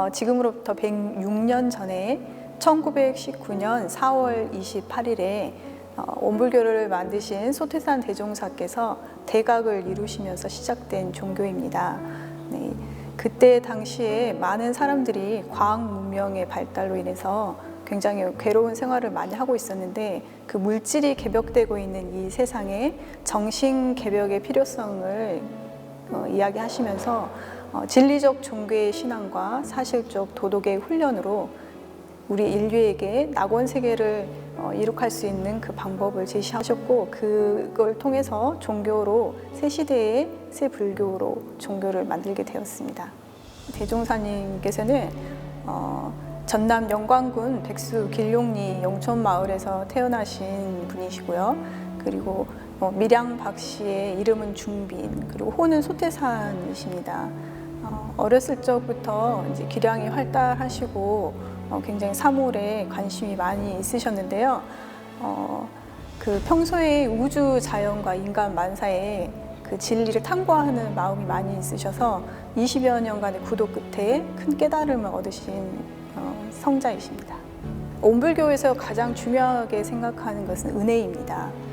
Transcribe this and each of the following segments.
어, 지금으로부터 106년 전에 1919년 4월 28일에 어, 원불교를 만드신 소태산 대종사께서 대각을 이루시면서 시작된 종교입니다. 네, 그때 당시에 많은 사람들이 과학 문명의 발달로 인해서 굉장히 괴로운 생활을 많이 하고 있었는데 그 물질이 개벽되고 있는 이 세상에 정신 개벽의 필요성을 어, 이야기하시면서 어, 진리적 종교의 신앙과 사실적 도덕의 훈련으로 우리 인류에게 낙원 세계를 어, 이룩할 수 있는 그 방법을 제시하셨고 그걸 통해서 종교로 새 시대의 새 불교로 종교를 만들게 되었습니다. 대종사님께서는 어, 전남 영광군 백수 길룡리 영촌 마을에서 태어나신 분이시고요. 그리고 어, 밀양 박 씨의 이름은 중빈 그리고 호는 소태산이십니다. 어, 어렸을 적부터 이제 기량이 활달하시고 어, 굉장히 사물에 관심이 많이 있으셨는데요. 어, 그 평소에 우주 자연과 인간 만사에 그 진리를 탐구하는 마음이 많이 있으셔서 20여 년간의 구도 끝에 큰 깨달음을 얻으신 어, 성자이십니다. 온불교에서 가장 중요하게 생각하는 것은 은혜입니다.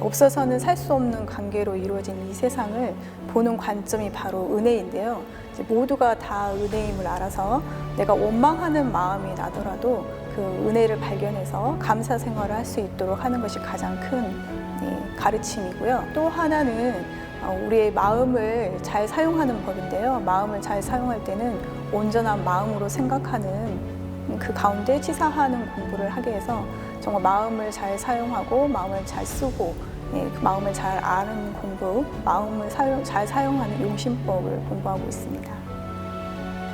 예, 없어서는 살 수 없는 관계로 이루어진 이 세상을 보는 관점이 바로 은혜인데요. 모두가 다 은혜임을 알아서 내가 원망하는 마음이 나더라도 그 은혜를 발견해서 감사 생활을 할 수 있도록 하는 것이 가장 큰 예, 가르침이고요. 또 하나는 어, 우리의 마음을 잘 사용하는 법인데요. 마음을 잘 사용할 때는 온전한 마음으로 생각하는 그 가운데 치사하는 공부를 하게 해서 정말 마음을 잘 사용하고 마음을 잘 쓰고 예, 그 마음을 잘 아는 공부, 마음을 사용, 잘 사용하는 용심법을 공부하고 있습니다.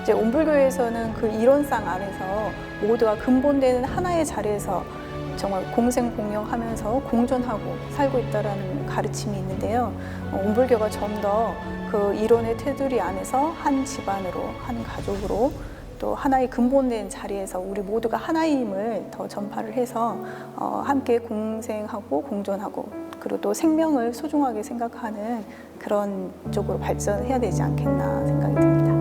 이제 온불교에서는 그 이론상 안에서 모두가 근본되는 하나의 자리에서 정말 공생공영하면서 공존하고 살고 있다라는 가르침이 있는데요. 어, 온불교가 좀 더 그 이론의 테두리 안에서 한 집안으로, 한 가족으로 또 하나의 근본된 자리에서 우리 모두가 하나임을 더 전파를 해서 어, 함께 공생하고 공존하고 그리고 또 생명을 소중하게 생각하는 그런 쪽으로 발전해야 되지 않겠나 생각이 듭니다.